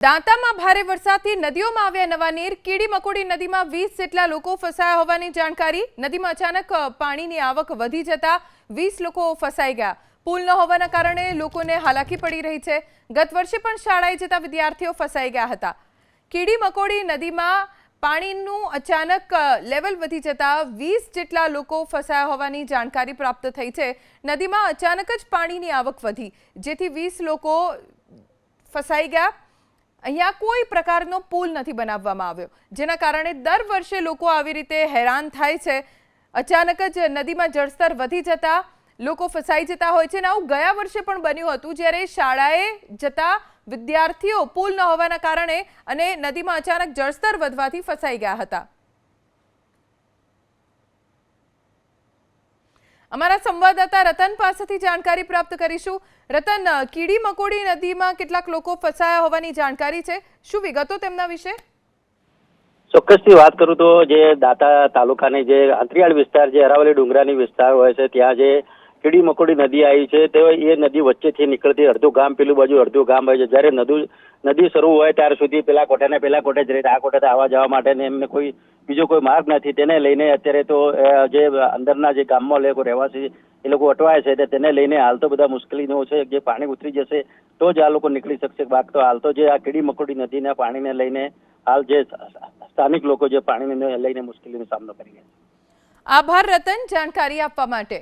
દાંતામાં ભારે વરસાદથી નદીઓમાં આવ્યા નવા નીર. કીડી મકોડી નદીમાં વીસ જેટલા લોકો ફસાયા હોવાની જાણકારી. નદીમાં અચાનક પાણીની આવક વધી જતા વીસ લોકો ફસાઈ ગયા. પુલ ન હોવાના કારણે લોકોને હાલાકી પડી રહી છે. ગત વર્ષે પણ શાળાએ જતા વિદ્યાર્થીઓ ફસાઈ ગયા હતા. કીડી મકોડી નદીમાં પાણીનું અચાનક લેવલ વધી જતા વીસ જેટલા લોકો ફસાયા હોવાની જાણકારી પ્રાપ્ત થઈ છે. નદીમાં અચાનક જ પાણીની આવક વધી, જેથી વીસ લોકો ફસાઈ ગયા. અહીંયા કોઈ પ્રકારનો પુલ નથી બનાવવામાં આવ્યો, જેના કારણે દર વર્ષે લોકો આવી રીતે હેરાન થાય છે. અચાનક જ નદીમાં જળસ્તર વધી જતા લોકો ફસાઈ જતા હોય છે અને આવું ગયા વર્ષે પણ બન્યું હતું, જ્યારે શાળાએ જતા વિદ્યાર્થીઓ પુલ ન હોવાના કારણે અને નદીમાં અચાનક જળસ્તર વધવાથી ફસાઈ ગયા હતા. અમારા સંવાદદાતા રતન પાસેથી જાણકારી પ્રાપ્ત કરીશું. રતન, કીડી મકોડી નદીમાં કેટલાક લોકો ફસાયા હોવાની જાણકારી છે. શું વિગતો તેમના વિશે? ચોક્કસથી વાત કરું તો જે દાતા તાલુકાની જે અંતરિયાળ વિસ્તાર, જે અરાવલી ડુંગરાની વિસ્તાર હોય છે, ત્યાં જે કીડી મકોડી નદી આવી છે, તે એ નદી વચ્ચેથી નીકળતી અડધું ગામ, પેલું બાજુ અડધું ગામ હોય છે. જ્યારે નદી નદી શરૂ હોય ત્યાર સુધી પેલા કોઠે ને પેલા કોઠે જ રહી આ કોઠે આવવા જવા માટે એમને કોઈ, બીજો કોઈ માર્ગ નથી. તેને લઈને અત્યારે તો જે અંદરના જે ગામમાં લોકો રહેવાસી, એ લોકો અટવાય છે તેને લઈને હાલ તો બધા મુશ્કેલીનો છે. જે પાણી ઉતરી જશે, તો જ આ લોકો નીકળી શકશે. બાક તો હાલ તો જે આ કીડી મકોડી નદીના પાણીને લઈને હાલ જે સ્થાનિક લોકો જે પાણીને લઈને મુશ્કેલીનો સામનો કરી રહ્યા છે. આભાર, રતન. જાણકારી આપવા માટે.